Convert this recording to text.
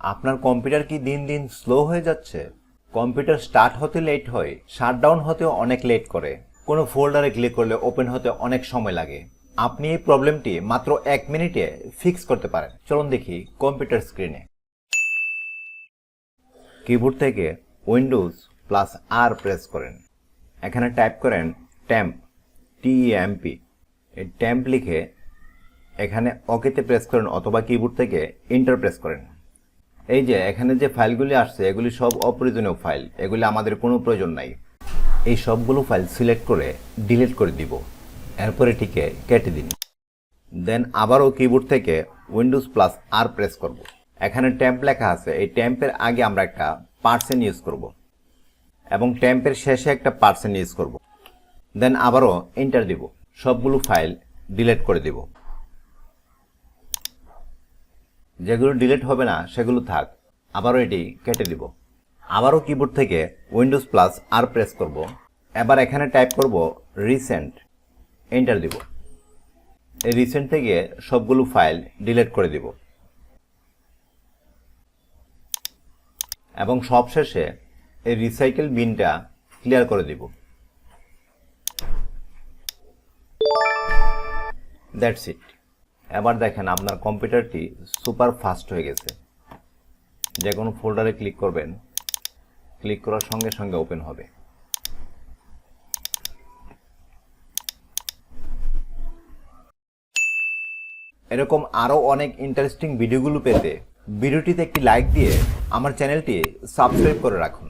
আপনার কম্পিউটার কি দিন দিন স্লো হয়ে যাচ্ছে? কম্পিউটার স্টার্ট হতে লেট হয় শাটডাউন হতেও অনেক লেট করে। কোনো ফোল্ডারে ক্লিক করলে ওপেন হতে অনেক সময় লাগে। আপনি এই প্রবলেমটি মাত্র এক মিনিটে ফিক্স করতে পারেন। চলুন দেখি কম্পিউটার স্ক্রিনে কিবোর্ড থেকে উইন্ডোজ প্লাস আর প্রেস করেন। এখানে টাইপ করেন ট্যাম্প টিএমপি ট্যাম্প লিখে এখানে ওকেতে প্রেস করেন অথবা কিবোর্ড থেকে ইন্টার প্রেস করেন। এই যে, এখানে যে ফাইলগুলি আসছে, এগুলি সব অপ্রয়োজনীয় ফাইল। এগুলি আমাদের কোনো প্রয়োজন নাই। এই সবগুলো ফাইল সিলেক্ট করে, ডিলিট করে দিব। এরপরে এটিকে কেটে দিন। দেন আবারও কিবোর্ড থেকে উইন্ডোজ প্লাস আর প্রেস করব। এখানে ট্যাম্প লেখা আছে। এই ট্যাম্পের আগে আমরা একটা পার্সেন্ট ইউজ করব। এবং ট্যাম্পের শেষে একটা পার্সেন্ট ইউজ করব। দেন আবারও এন্টার দিব। সবগুলো ফাইল ডিলিট করে দিব। যেগুলো ডিলিট হবে না, সেগুলো থাক। আবারও এটি কেটে দিব। আবারও কিবোর্ড থেকে উইন্ডোজ প্লাস আর প্রেস করব। এবার এখানে টাইপ করব রিসেন্ট এন্টার দিব। এই রিসেন্ট থেকে সবগুলো ফাইল ডিলিট করে দিব। এবং সবশেষে এই রিসাইকেল বিনটা ক্লিয়ার করে দিব। দ্যাটস ইট এবার দেখেন আপনার কম্পিউটারটি সুপার ফাস্ট হয়ে গেছে। যে কোনো ফোল্ডারে ক্লিক করবেন, ক্লিক করার সঙ্গে সঙ্গে ওপেন হবে। এরকম আরও অনেক ইন্টারেস্টিং ভিডিওগুলো পেতে ভিডিওটিতে একটি লাইক দিয়ে আমার চ্যানেলটি সাবস্ক্রাইব করে রাখুন।